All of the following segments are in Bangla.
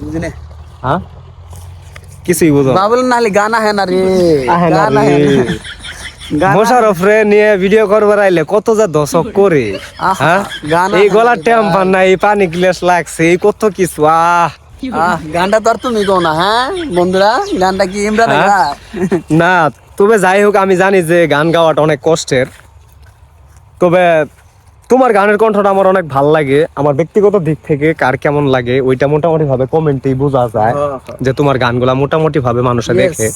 বুঝলে হ্যাঁ কিছুই বুঝো না। বাবুল নালি গানা না রে আহে না রে। না। মোশারফ রে নিয়ে ভিডিও করবার আইলে কত যা দশক করে। হ্যাঁ এই না গলার টেম্পার নাই এই পানি গ্লাস লাগছে এই কত কিছু আহ। আহ, গানটা তো আর তুমি কো না হ্যাঁ বন্ধুরা? গানটা কি ইমরান হ্যাঁ? না তবে যাই হোক আমি জানি যে গান গাওয়াটা অনেক কষ্টের। তবে তোমার গানের কণ্ঠটা আমার অনেক ভালো লাগে। আমার ব্যক্তিগত দিক থেকে কার কেমন লাগে ওইটা মোটামুটি ভাবে কমেন্টেই বোঝা যায় যে তোমার গানগুলা মোটামুটি ভাবে মানুষে দেখে।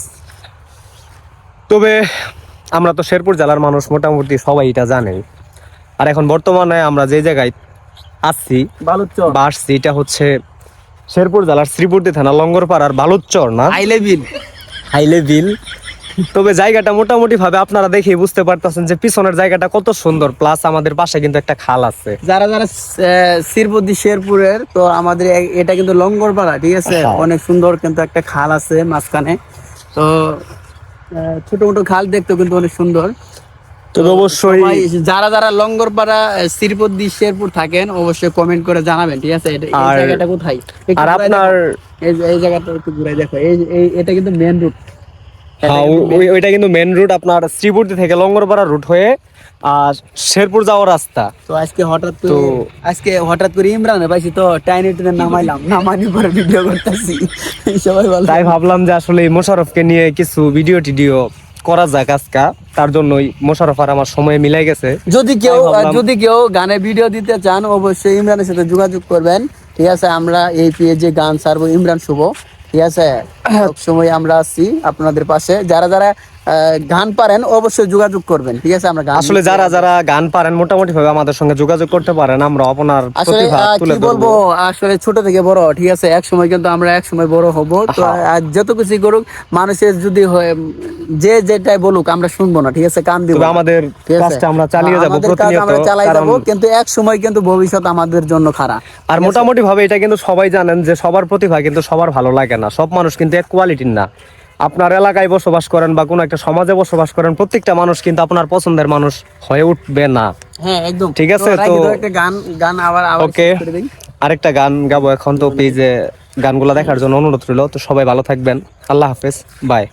তবে আমরা তো শেরপুর জেলার মানুষ মোটামুটি সবাই এটা জানে। আর এখন বর্তমানে আমরা যে জায়গায় বা আসছি এটা হচ্ছে শেরপুর জেলার শ্রীপুরদি থানা লঙ্গরপাড়ার বালুচর না? আইলে বিল হাইলে বিল তবে জায়গাটা মোটামুটি ভাবে আপনারা দেখেই বুঝতে পারতেছেন যে পিছনের জায়গাটা কত সুন্দর। প্লাস আমাদের পাশে কিন্তু একটা খাল আছে। যারা যারা শিরপতি শেরপুরের তো আমাদের এটা কিন্তু লঙ্গরপাড়া ঠিক আছে? হ্যাঁ। অনেক সুন্দর কিন্তু একটা খাল আছে মাঝখানে। তো ছোট মোটো খাল দেখতেও কিন্তু অনেক সুন্দর। তবে অবশ্যই যারা যারা লঙ্গরপাড়া শিরপতি শেরপুর থাকেন অবশ্যই কমেন্ট করে জানাবেন ঠিক আছে? এটা- এই জায়গাটা কোথায়? আর আপনার এই জায়গাটা একটু ঘুরাই দেখো। এই এটা কিন্তু মেন রুট ওইটা কিন্তু মেন রুট আপনার শ্রীপুরদি থেকে লঙ্গরপাড়া রুট হয়ে আর শেরপুর যাওয়ার রাস্তা। তো আজকে হঠাৎ তো- আজকে হঠাৎ করে ইমরানে পাইছি তো টাইনে টেনে নামাইলাম নামানি পরে ভিডিও করতেছি। সবাই ভালো তাই ভাবলাম যে আসলে মোশারফকে নিয়ে কিছু ভিডিও টিডিও করা যাক আজকা। তার জন্যই মোশারফ আর আমার সময় মিলাই গেছে। যদি কেউ যদি কেউ গানে ভিডিও দিতে চান অবশ্যই ইমরানের সাথে যোগাযোগ করবেন। ঠিক আছে আমরা এই পেজে গান সারবো ইমরান শুভ। ঠিক আছে? সব সময় আমরা আছি আপনাদের পাশে। যারা যারা গান পারেন অবশ্যই যোগাযোগ করবেন ঠিক আছে? আমরা আসলে যারা যারা গান পারেন মোটামুটি ভাবে আমাদের সঙ্গে যোগাযোগ করতে পারেন আমরা আপনার প্রতিভা তুলে কি বলব? আসলে ছোট থেকে বড় ঠিক আছে? এক সময় কিন্তু আমরা এক সময় বড় হব তো যত কিছু করুক মানুষের যদি হয় যে যেটাই বলুক আমরা শুনব না ঠিক আছে? কান দিব আমাদের কাজটা আমরা চালিয়ে যাব প্রতিনিয়ত আমরা কারণ যাব কিন্তু এক সময় কিন্তু ভবিষ্যৎ আমাদের জন্য খারাপ আর মোটামুটি ভাবে এটা কিন্তু সবাই জানেন যে সবার প্রতিভা কিন্তু সবার ভালো লাগে না সব মানুষ কিন্তু এক কোয়ালিটির না। আপনার এলাকায় বসবাস করেন বা কোনো একটা সমাজে বসবাস করেন প্রত্যেকটা মানুষ কিন্তু আপনার পছন্দের মানুষ হয়ে উঠবে না। হ্যাঁ একদম। ঠিক আছে, তো- একটা গান গান আবার আবার ওকে আরেকটা গান গাবো এখন তো পেজে গানগুলো দেখার জন্য অনুরোধ রইল তো সবাই ভালো থাকবেন। আল্লাহ হাফেজ বাই